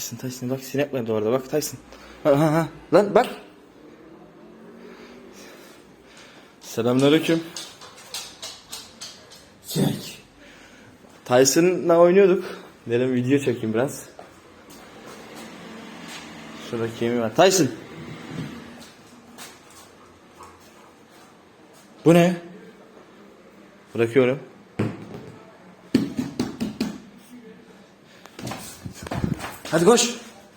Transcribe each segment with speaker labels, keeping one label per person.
Speaker 1: Tyson Tyson bak sinek var orada bak Tyson. Ha, ha, ha. Lan bak. Selamünaleyküm. Çek. Tyson'la oynuyorduk. Dedim video çekeyim biraz. Şurada kemiği var. Tyson. Bu ne? Bırakıyorum. Hadi koş.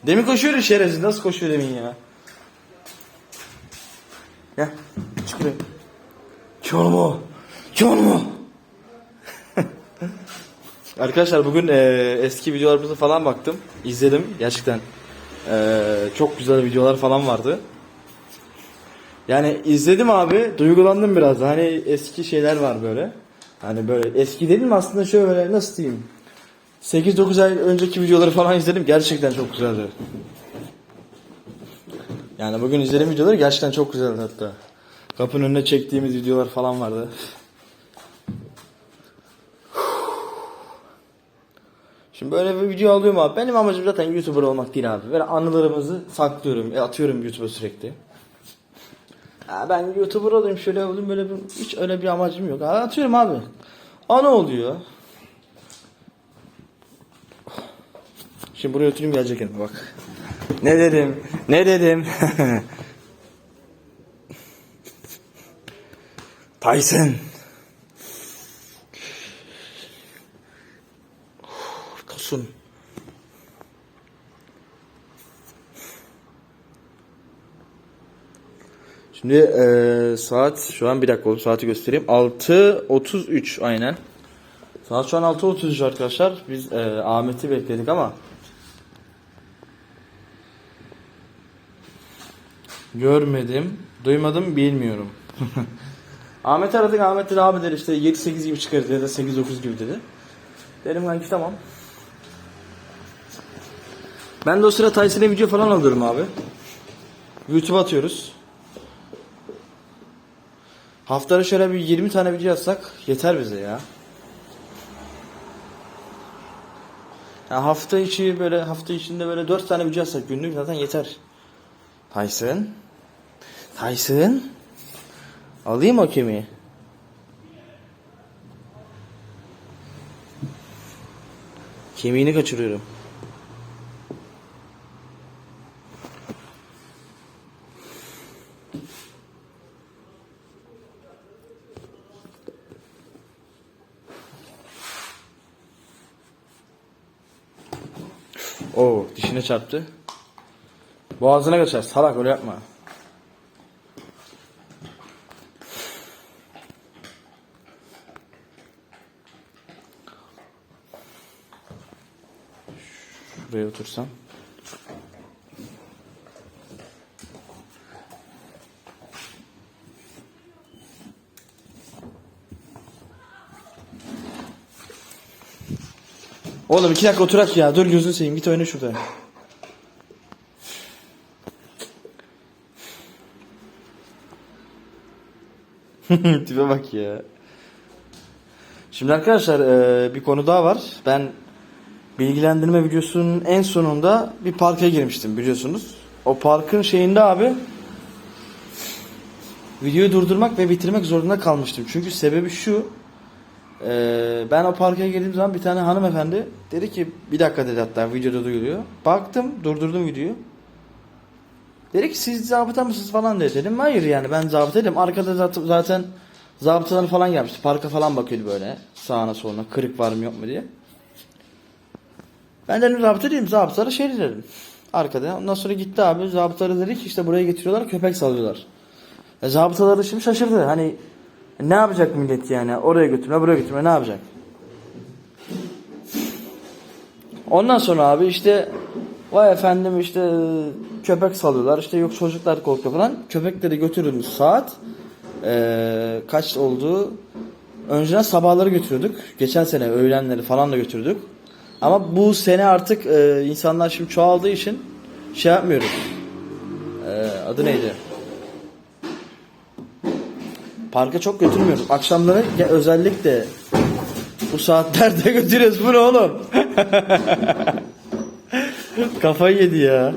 Speaker 1: Demin koşuyor şerefsiz. Nasıl koşuyor demin ya? Gel. Çık buraya. Kör mu? Kör mu? Arkadaşlar bugün e, eski videolarımıza falan baktım. İzledim. Gerçekten e, çok güzel videolar falan vardı. Yani izledim abi. Duygulandım biraz. Hani eski şeyler var böyle. Hani böyle eski dedim aslında şöyle nasıl diyeyim. 8-9 ay önceki videoları falan izledim. Gerçekten çok güzeldi. Yani bugün izlediğim videoları gerçekten çok güzeldi hatta. Kapının önüne çektiğimiz videolar falan vardı. Şimdi böyle bir video alıyorum abi. Benim amacım zaten YouTuber olmak değil abi. Böyle anılarımızı saklıyorum. E, atıyorum YouTube'a sürekli. Ya ben YouTuber olayım şöyle olayım böyle bir, hiç öyle bir amacım yok. Atıyorum abi. Anı oluyor. Şimdi buraya oturayım gelecek yanıma bak. Ne dedim? Ne dedim? Tyson. Tosun. Şimdi eee, saat şu an bir dakika oldu saati göstereyim. 6.33 aynen. Saat şu an 6.33 arkadaşlar. Biz eee, Ahmet'i bekledik ama Görmedim, duymadım, bilmiyorum. Ahmet aradık, Ahmet dedi abi dedi işte 7-8 gibi çıkarız ya da 8-9 gibi dedi. Dedim kanki tamam. Ben de o sıra Tyson'a video falan alıyorum abi. YouTube atıyoruz. Haftada şöyle bir 20 tane video atsak yeter bize ya. Ya hafta içi böyle hafta içinde böyle 4 tane video atsak günlük zaten yeter. Tyson. Tyson. Alayım o kemiği. Kemiğini kaçırıyorum. Oo, dişine çarptı. Boğazına kaçar. Salak öyle yapma. Otursam. Oğlum iki dakika oturak ya. Dur gözünü seveyim. Git oyna şurada. Tipe bak ya. Şimdi arkadaşlar e, bir konu daha var. Ben bilgilendirme videosunun en sonunda bir parka girmiştim biliyorsunuz. O parkın şeyinde abi videoyu durdurmak ve bitirmek zorunda kalmıştım. Çünkü sebebi şu. e, ben o parka girdiğim zaman bir tane hanımefendi dedi ki bir dakika dedi hatta videoda duyuluyor. Baktım durdurdum videoyu. Dedi ki siz zabıta mısınız falan dedi. Dedim hayır yani ben zabıta dedim. Arkada zaten, zaten falan gelmişti. Parka falan bakıyordu böyle sağına soluna kırık var mı yok mu diye. Ben dedim zabıta değilim. Zabıtalara şey dedim. Arkada. Ondan sonra gitti abi. Zabıtaları dedi ki işte buraya getiriyorlar köpek salıyorlar. E, zabıtalar da şimdi şaşırdı. Hani ne yapacak millet yani? Oraya götürme buraya götürme ne yapacak? Ondan sonra abi işte vay efendim işte köpek salıyorlar işte yok çocuklar korkuyor falan. Köpekleri götürdüğümüz saat e, kaç oldu? Önceden sabahları götürüyorduk. Geçen sene öğlenleri falan da götürdük. Ama bu sene artık e, insanlar şimdi çoğaldığı için şey yapmıyoruz. E, adı neydi? Parka çok götürmüyoruz. Akşamları ya özellikle bu saatlerde götürüyoruz. Bu ne oğlum? Kafayı yedi ya.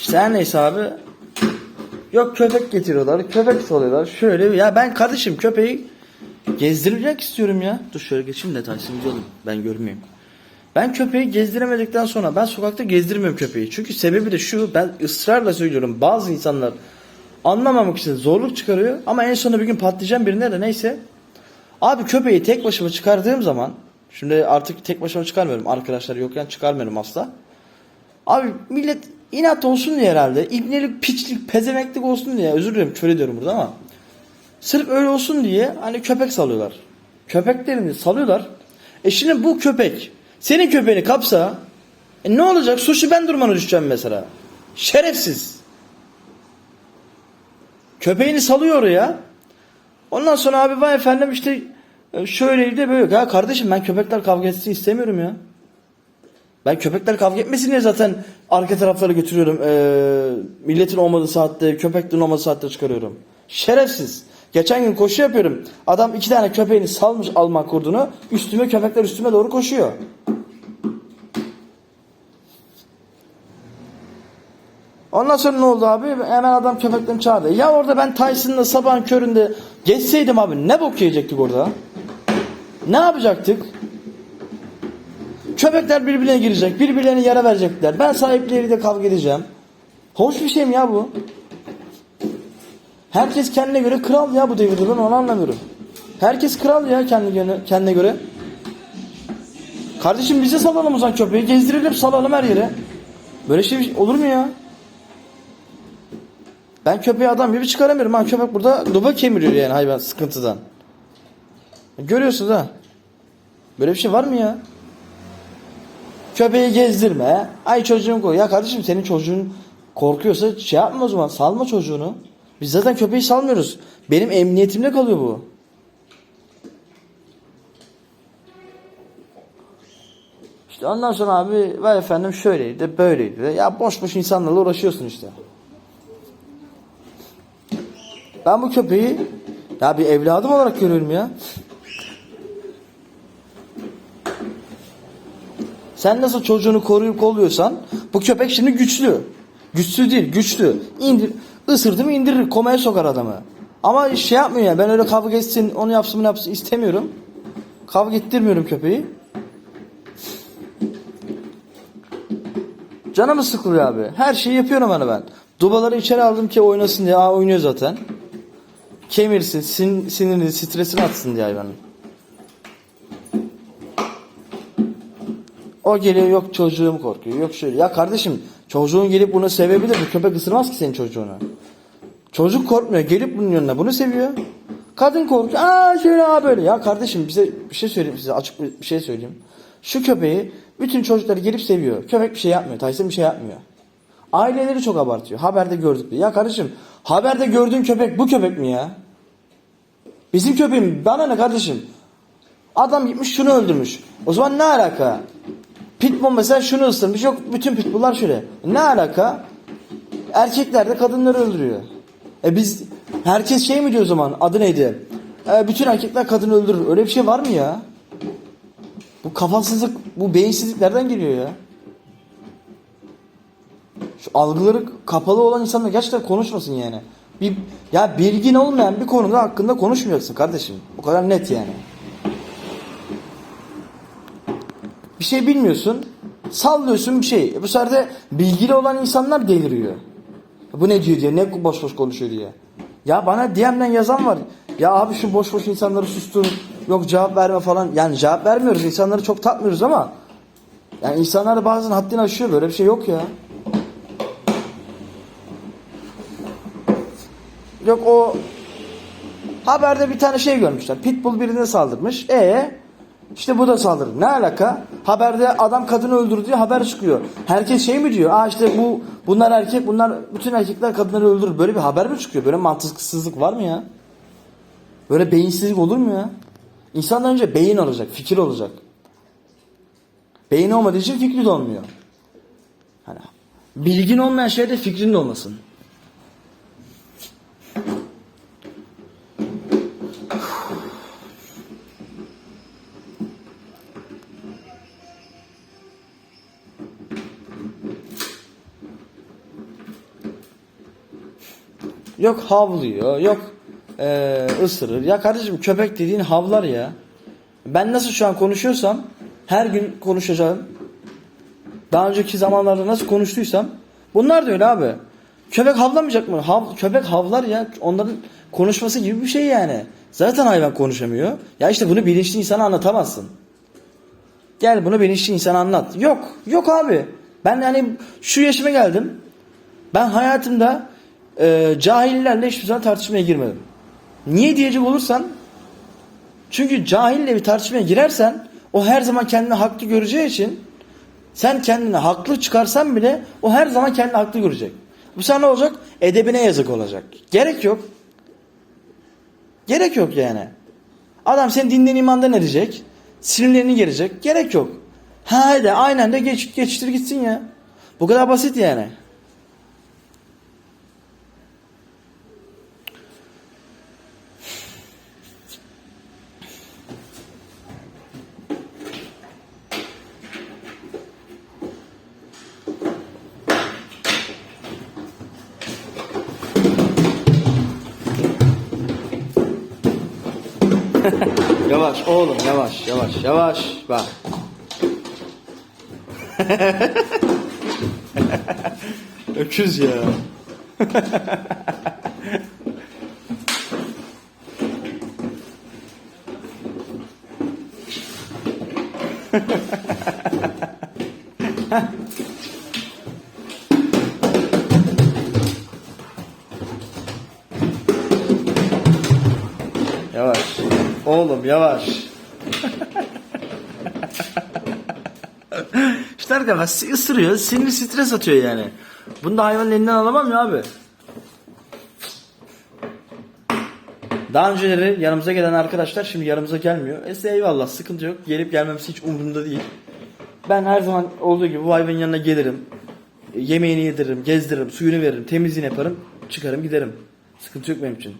Speaker 1: İşte her neyse abi. Yok köpek getiriyorlar, köpek salıyorlar. Şöyle ya ben kardeşim köpeği gezdirmek istiyorum ya. Dur şöyle geçeyim de taksimici olayım. Ben görmeyeyim. Ben köpeği gezdiremedikten sonra ben sokakta gezdirmiyorum köpeği. Çünkü sebebi de şu ben ısrarla söylüyorum bazı insanlar anlamamak için zorluk çıkarıyor ama en sonunda bir gün patlayacağım birine de neyse. Abi köpeği tek başıma çıkardığım zaman şimdi artık tek başıma çıkarmıyorum arkadaşlar yokken çıkarmıyorum asla. Abi millet inat olsun diye herhalde ibnelik piçlik pezemeklik olsun diye özür dilerim küfür ediyorum burada ama sırf öyle olsun diye hani köpek salıyorlar. Köpeklerini salıyorlar. E şimdi bu köpek senin köpeğini kapsa e ne olacak? Suçu ben durmana düşeceğim mesela. Şerefsiz. Köpeğini salıyor oraya. Ondan sonra abi vay efendim işte e, şöyleydi böyle. Ya kardeşim ben köpekler kavga etsin istemiyorum ya. Ben köpekler kavga etmesin diye zaten arka taraflara götürüyorum. Ee, milletin olmadığı saatte, köpeklerin olmadığı saatte çıkarıyorum. Şerefsiz. Geçen gün koşu yapıyorum. Adam iki tane köpeğini salmış almak kurdunu. Üstüme köpekler üstüme doğru koşuyor. Ondan sonra ne oldu abi? Hemen adam köpeklerini çağırdı. Ya orada ben Tyson'la sabahın köründe geçseydim abi ne bok yiyecektik orada? Ne yapacaktık? Köpekler birbirine girecek. Birbirlerine yara verecekler. Ben sahipleriyle kavga edeceğim. Hoş bir şey mi ya bu? Herkes kendine göre kral ya bu devirde ben onu anlamıyorum. Herkes kral ya kendine, kendine göre. Kardeşim bize salalım o zaman köpeği. Gezdirelim salalım her yere. Böyle şey olur mu ya? Ben köpeği adam gibi çıkaramıyorum. Ha köpek burada duba kemiriyor yani hayvan sıkıntıdan. Görüyorsunuz ha. Böyle bir şey var mı ya? Köpeği gezdirme. Ay çocuğum koy. Ya kardeşim senin çocuğun korkuyorsa şey yapma o zaman. Salma çocuğunu. Biz zaten köpeği salmıyoruz. Benim emniyetimde kalıyor bu. İşte ondan sonra abi vay efendim şöyleydi böyleydi. Ya boş boş insanlarla uğraşıyorsun işte. Ben bu köpeği ya bir evladım olarak görüyorum ya. Sen nasıl çocuğunu koruyup kolluyorsan bu köpek şimdi güçlü. Güçsüz değil, güçlü. İndir, ısırdı mı indirir, komaya sokar adamı. Ama şey yapmıyor yani ben öyle kavga etsin, onu yapsın, bunu yapsın istemiyorum. Kavga ettirmiyorum köpeği. Canımı sıkılıyor abi. Her şeyi yapıyorum hani ben. Dubaları içeri aldım ki oynasın diye. Aa oynuyor zaten. Kemirsin, sin, sinirini, stresini atsın diye hayvanın. O geliyor yok çocuğum korkuyor. Yok şöyle. Ya kardeşim çocuğun gelip bunu sevebilir. Bu köpek ısırmaz ki senin çocuğunu. Çocuk korkmuyor. Gelip bunun yanına bunu seviyor. Kadın korkuyor. Aa şöyle aa böyle. Ya kardeşim bize bir şey söyleyeyim size. Açık bir şey söyleyeyim. Şu köpeği bütün çocukları gelip seviyor. Köpek bir şey yapmıyor. Tyson bir şey yapmıyor. Aileleri çok abartıyor. Haberde gördük diye. Ya kardeşim haberde gördüğün köpek bu köpek mi ya? Bizim köpeğim bana ne kardeşim? Adam gitmiş şunu öldürmüş. O zaman ne alaka? Pitbull mesela şunu ısırmış. Yok bütün pitbulllar şöyle. Ne alaka? Erkekler de kadınları öldürüyor. E biz herkes şey mi diyor o zaman? Adı neydi? E, bütün erkekler kadını öldürür. Öyle bir şey var mı ya? Bu kafasızlık, bu beyinsizlik nereden geliyor ya? Şu algıları kapalı olan insanlar gerçekten konuşmasın yani. Bir ya bilgin olmayan bir konuda hakkında konuşmayacaksın kardeşim. Bu kadar net yani. Bir şey bilmiyorsun. Sallıyorsun bir şey. E bu sefer de bilgili olan insanlar deliriyor. Bu ne diyor diye, ne boş boş konuşuyor diye. Ya bana DM'den yazan var. Ya abi şu boş boş insanları sustur. Yok cevap verme falan. Yani cevap vermiyoruz. İnsanları çok takmıyoruz ama yani insanlar bazen haddini aşıyor. Böyle bir şey yok ya. Yok o haberde bir tane şey görmüşler. Pitbull birine saldırmış. E işte bu da saldırı. Ne alaka? Haberde adam kadını öldürdü diye haber çıkıyor. Herkes şey mi diyor? Aa işte bu bunlar erkek, bunlar bütün erkekler kadınları öldürür. Böyle bir haber mi çıkıyor? Böyle mantıksızlık var mı ya? Böyle beyinsizlik olur mu ya? İnsandan önce beyin olacak, fikir olacak. Beyin olmadığı için fikri de olmuyor. Hani bilgin olmayan şeyde fikrin de olmasın. Yok havlıyor, yok eee, ısırır. Ya kardeşim köpek dediğin havlar ya. Ben nasıl şu an konuşuyorsam her gün konuşacağım. Daha önceki zamanlarda nasıl konuştuysam bunlar da öyle abi. Köpek havlamayacak mı? Hav, köpek havlar ya. Onların konuşması gibi bir şey yani. Zaten hayvan konuşamıyor. Ya işte bunu bilinçli insana anlatamazsın. Gel bunu bilinçli insana anlat. Yok. Yok abi. Ben yani şu yaşıma geldim. Ben hayatımda e, cahillerle hiçbir zaman tartışmaya girmedim. Niye diyecek olursan çünkü cahille bir tartışmaya girersen o her zaman kendini haklı göreceği için sen kendini haklı çıkarsan bile o her zaman kendini haklı görecek. Bu sana ne olacak? Edebine yazık olacak. Gerek yok. Gerek yok yani. Adam senin dinden imandan edecek. Sinirlerini gelecek. Gerek yok. Ha hadi aynen de geç, geçiştir gitsin ya. Bu kadar basit yani. Yavaş oğlum yavaş yavaş yavaş bak. Öküz ya. Oğlum yavaş. işte arkadaş ısırıyor, sinir stres atıyor yani. Bunu da hayvanın elinden alamam ya abi. Daha önceleri yanımıza gelen arkadaşlar şimdi yanımıza gelmiyor. Ese eyvallah sıkıntı yok. Gelip gelmemesi hiç umurumda değil. Ben her zaman olduğu gibi bu hayvanın yanına gelirim. Yemeğini yediririm, gezdiririm, suyunu veririm, temizliğini yaparım, çıkarım giderim. Sıkıntı yok benim için.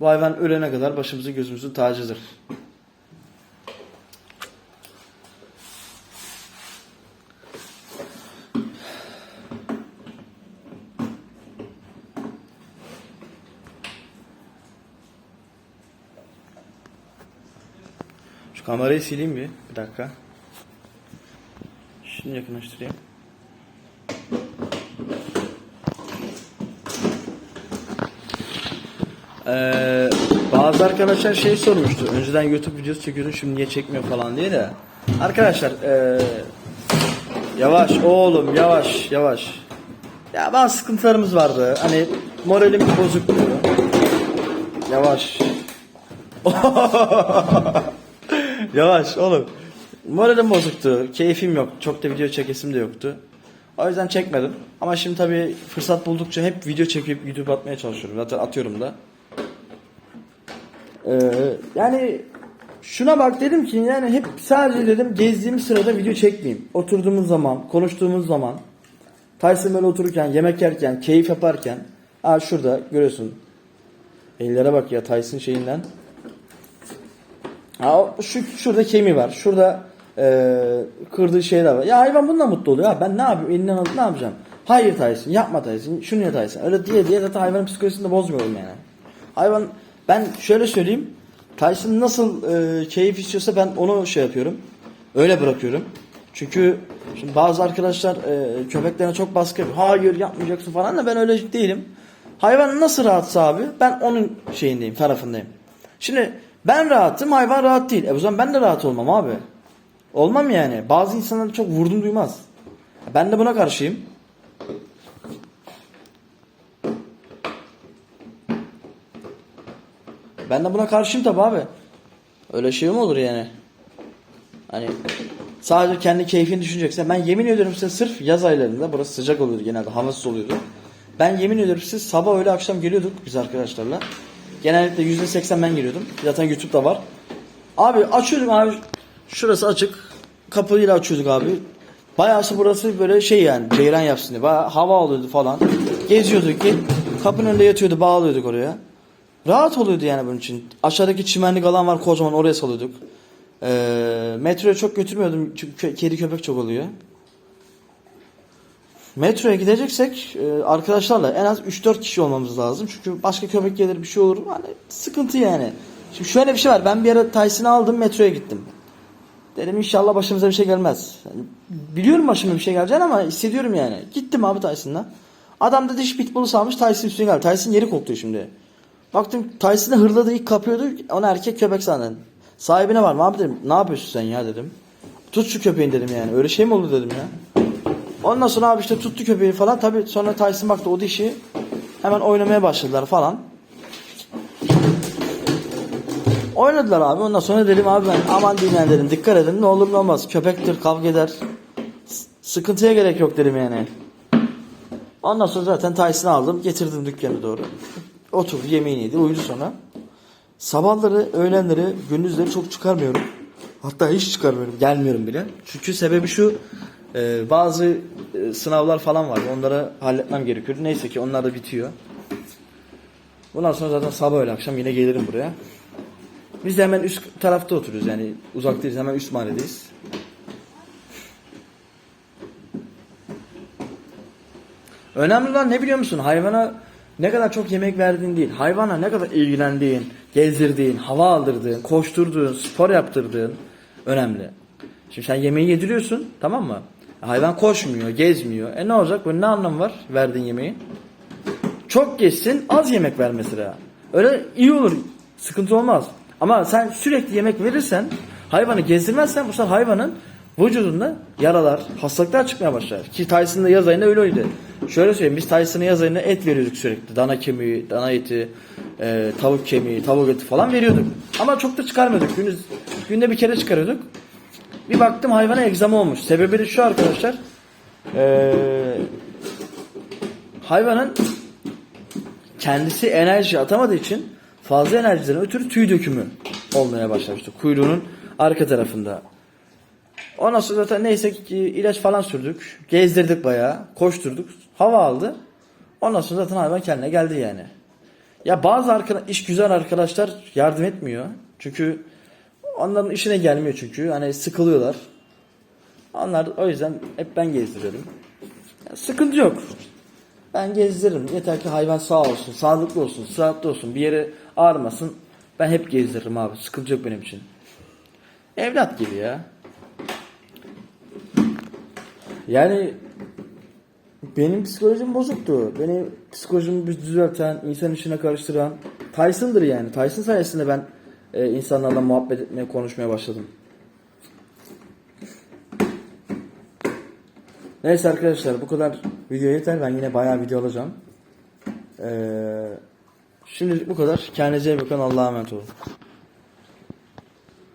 Speaker 1: Bu hayvan ölene kadar başımızın gözümüzün tacıdır. Şu kamerayı sileyim bir. Bir dakika. Şunu yakınlaştırayım. Ee, bazı arkadaşlar şey sormuştu. Önceden YouTube videosu çekiyordun şimdi niye çekmiyor falan diye de. Arkadaşlar ee, yavaş oğlum yavaş yavaş. Ya bazı sıkıntılarımız vardı. Hani moralim bozuktu. Yavaş. yavaş oğlum. Moralim bozuktu. Keyfim yok. Çok da video çekesim de yoktu. O yüzden çekmedim. Ama şimdi tabii fırsat buldukça hep video çekip YouTube atmaya çalışıyorum. Zaten atıyorum da. Ee, yani şuna bak dedim ki yani hep sadece dedim gezdiğim sırada video çekmeyeyim. Oturduğumuz zaman, konuştuğumuz zaman, Tyson böyle otururken, yemek yerken, keyif yaparken, ha şurada görüyorsun. Ellere bak ya Tyson şeyinden. Ha şu şurada kemiği var. Şurada eee kırdığı şeyler var. Ya hayvan bununla mutlu oluyor. Ha ben ne yapayım? Elinden alıp ne yapacağım? Hayır Tyson, yapma Tyson, şunu ya Tyson. Öyle diye diye zaten hayvanın psikolojisini de bozmuyorum yani. Hayvan ben şöyle söyleyeyim. Tyson nasıl eee, keyif istiyorsa ben onu şey yapıyorum. Öyle bırakıyorum. Çünkü şimdi bazı arkadaşlar eee köpeklerine çok baskı yapıyor. Hayır yapmayacaksın falan da ben öyle değilim. Hayvan nasıl rahatsa abi ben onun şeyindeyim, tarafındayım. Şimdi ben rahatım, hayvan rahat değil. E o zaman ben de rahat olmam abi. Olmam yani. Bazı insanlar çok vurdum duymaz. Ben de buna karşıyım. Ben de buna karşıyım tabi abi. Öyle şey mi olur yani? Hani sadece kendi keyfini düşüneceksen ben yemin ediyorum size sırf yaz aylarında burası sıcak oluyordu genelde havasız oluyordu. Ben yemin ediyorum size sabah öyle akşam geliyorduk biz arkadaşlarla. Genellikle %80 ben geliyordum. Zaten YouTube'da var. Abi açıyorduk abi. Şurası açık. Kapıyla açıyorduk abi. Bayağısı burası böyle şey yani ceyran yapsın diye. Bayağı hava alıyordu falan. Geziyorduk ki kapının önünde yatıyordu bağlıyorduk oraya. Rahat oluyordu yani bunun için. Aşağıdaki çimenlik alan var kocaman oraya salıyorduk. Ee, metroya çok götürmüyordum çünkü kedi köpek çok oluyor. metroya gideceksek e, arkadaşlarla en az 3-4 kişi olmamız lazım. Çünkü başka köpek gelir bir şey olur. Hani sıkıntı yani. Şimdi şöyle bir şey var. Ben bir ara Tyson'ı aldım metroya gittim. Dedim inşallah başımıza bir şey gelmez. Yani biliyorum başıma bir şey geleceğini ama hissediyorum yani. Gittim abi Tyson'la. Adam da diş pitbull'u salmış Tyson üstüne geldi. Tyson yeri kokluyor şimdi. Baktım Tyson'ı hırladı ilk kapıyordu. Ona erkek köpek sandım. Sahibine var abi dedim. Ne yapıyorsun sen ya dedim. Tut şu köpeğin dedim yani. Öyle şey mi olur dedim ya. Ondan sonra abi işte tuttu köpeği falan. Tabi sonra Tyson baktı o dişi. Hemen oynamaya başladılar falan. Oynadılar abi. Ondan sonra dedim abi ben aman diyeyim dedim. Dikkat edin ne olur ne olmaz. Köpektir kavga eder. S- Sıkıntıya gerek yok dedim yani. Ondan sonra zaten Tyson'ı aldım. Getirdim dükkana doğru. Oturdu yemeğini yedi. Uyudu sonra. Sabahları, öğlenleri, gündüzleri çok çıkarmıyorum. Hatta hiç çıkarmıyorum. Gelmiyorum bile. Çünkü sebebi şu. e, bazı e, sınavlar falan var. Onları halletmem gerekiyor. Neyse ki onlar da bitiyor. Bundan sonra zaten sabah öğle akşam yine gelirim buraya. Biz de hemen üst tarafta oturuyoruz yani uzak değiliz hemen üst mahalledeyiz. Önemli olan ne biliyor musun? Hayvana ne kadar çok yemek verdiğin değil. Hayvana ne kadar ilgilendiğin, gezdirdiğin, hava aldırdığın, koşturduğun, spor yaptırdığın önemli. Şimdi sen yemeği yediriyorsun tamam mı? Hayvan koşmuyor, gezmiyor. E ne olacak? Bunun ne anlamı var verdiğin yemeğin? Çok geçsin az yemek ver mesela. Öyle iyi olur. Sıkıntı olmaz. Ama sen sürekli yemek verirsen hayvanı gezdirmezsen bu sefer hayvanın vücudunda yaralar, hastalıklar çıkmaya başlar. Ki Tyson'da yaz ayında öyle öyleydi. Şöyle söyleyeyim biz Tyson'a yaz ayında et veriyorduk sürekli. Dana kemiği, dana eti, e, tavuk kemiği, tavuk eti falan veriyorduk. Ama çok da çıkarmıyorduk. Günde, günde bir kere çıkarıyorduk. Bir baktım hayvana egzama olmuş. Sebebi de şu arkadaşlar. E, hayvanın kendisi enerji atamadığı için fazla enerjiden ötürü tüy dökümü olmaya başlamıştı. Kuyruğunun arka tarafında. Ondan sonra zaten neyse ki ilaç falan sürdük. Gezdirdik bayağı. Koşturduk. Hava aldı. Ondan sonra zaten hayvan kendine geldi yani. Ya bazı arkadaş, iş güzel arkadaşlar yardım etmiyor. Çünkü onların işine gelmiyor çünkü. Hani sıkılıyorlar. Onlar o yüzden hep ben gezdiriyorum. Ya sıkıntı yok. Ben gezdiririm. Yeter ki hayvan sağ olsun, sağlıklı olsun, sıhhatli olsun, bir yere ağrımasın. Ben hep gezdiririm abi. Sıkıntı yok benim için. Evlat gibi ya. Yani benim psikolojim bozuktu. Beni psikolojimi düzelten, insan içine karıştıran Tyson'dır yani. Tyson sayesinde ben e, insanlarla muhabbet etmeye, konuşmaya başladım. Neyse arkadaşlar bu kadar video yeter. Ben yine bayağı video alacağım. Ee, şimdilik bu kadar. Kendinize iyi bakın. Allah'a emanet olun.